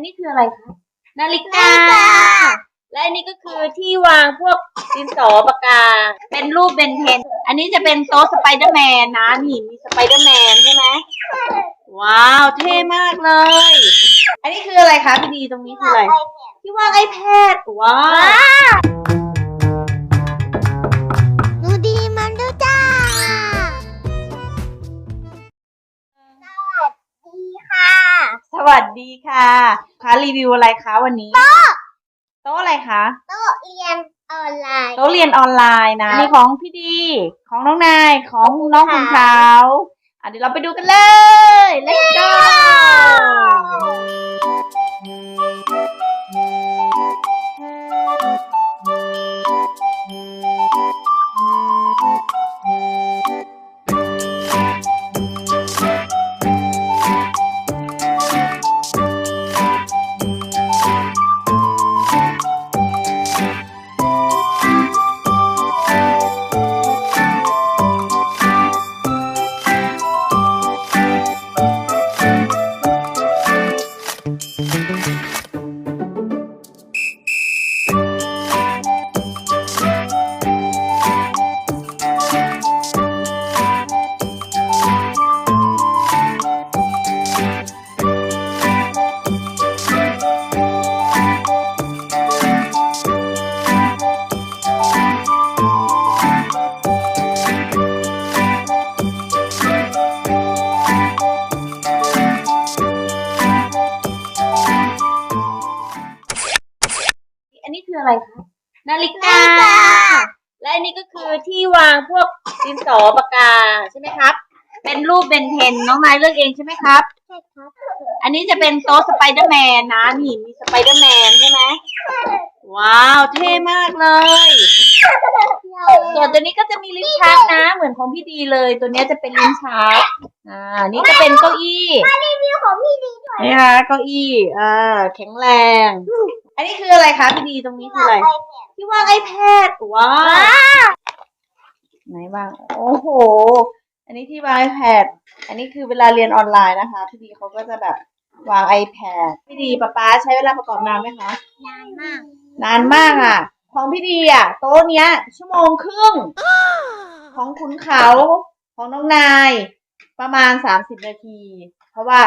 นนี้คืออะไรคะ นาฬิกา และอันนี้ก็คือที่วางพวกดินสอปากกา เป็นรูปเบนเทน อันนี้จะเป็นโต๊ะสไปเดอร์แมนนะ นี่มีสไปเดอร์แมนใช่ไหม ว้าว เท่มากเลย อันนี้คืออะไรคะพี่ดีตรงนี้คืออะไร ที่วาง iPad ว้าว วัสดีค่ะคะรีวิวอะไรคะวันนี้ โต๊ะอะไรคะ โต๊ะเรียนออนไลน์ โต๊ะเรียนออนไลน์นะมีของพี่ดี ของน้องนาย ของน้องคุณเขาอะเดี๋ยวเราไปดูกันเลย let's go อันนี้คืออะไรคะนาฬิกา และอันนี้ก็คือที่วางพวกดินสอปากกาใช่ไหมครับ เป็นรูปเบนเทนน้องนายเลือกเองใช่ไหมครับ ใช่ครับ อันนี้จะเป็นโต๊ะสไปเดอร์แมนนะนี่มีสไปเดอร์แมนใช่ไหมว้าว เท่มากเลย ส่วนตัวนี้ก็จะมีลิ้นชักนะ เหมือนของพี่ดีเลย ตัวเนี้ยจะเป็นลิ้นชักอ่า นี่จะเป็นเก้าอี้รีวิวของพี่ดีด้วยนี่ค่ะเก้าอี้อ่าแข็งแรง อันนี้คืออะไรคะพี่ดีตรงนี้คืออะไร ที่วาง iPad ว้าว ไหนบ้าง โอ้โห อันนี้ที่วาง iPad อันนี้คือเวลาเรียนออนไลน์นะคะพี่ดีเขาก็จะแบบวาง iPad พี่ดีป๊าป๊าใช้เวลาประกอบนานไหมคะ นานมาก นานมากอะ ของพี่ดีอะ โต๊ะเนี้ย ชั่วโมงครึ่ง ของคุณเขาของน้องนาย ประมาณสามสิบนาที เพราะว่า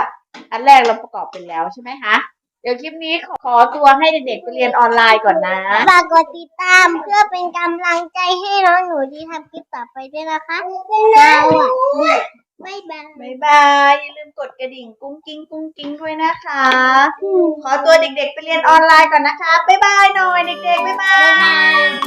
อันแรกเราประกอบไปแล้วใช่ไหมคะ เดี๋ยวคลิปนี้ขอขอตัวให้เด็กๆไปเรียนออนไลน์ก่อนนะ ฝากกดติดตามเพื่อเป็นกำลังใจให้น้องหนูดีทำคลิปต่อไปด้วยนะคะสวัสดีบ๊ายบาย บ๊ายบายอย่าลืมกดกระดิ่งกุ้งกิ้งกุ้งกิ้งด้วยนะคะ ขอตัวเด็กๆไปเรียนออนไลน์ก่อนนะคะ บ๊ายบายหน่อยเด็กๆ บ๊ายบาย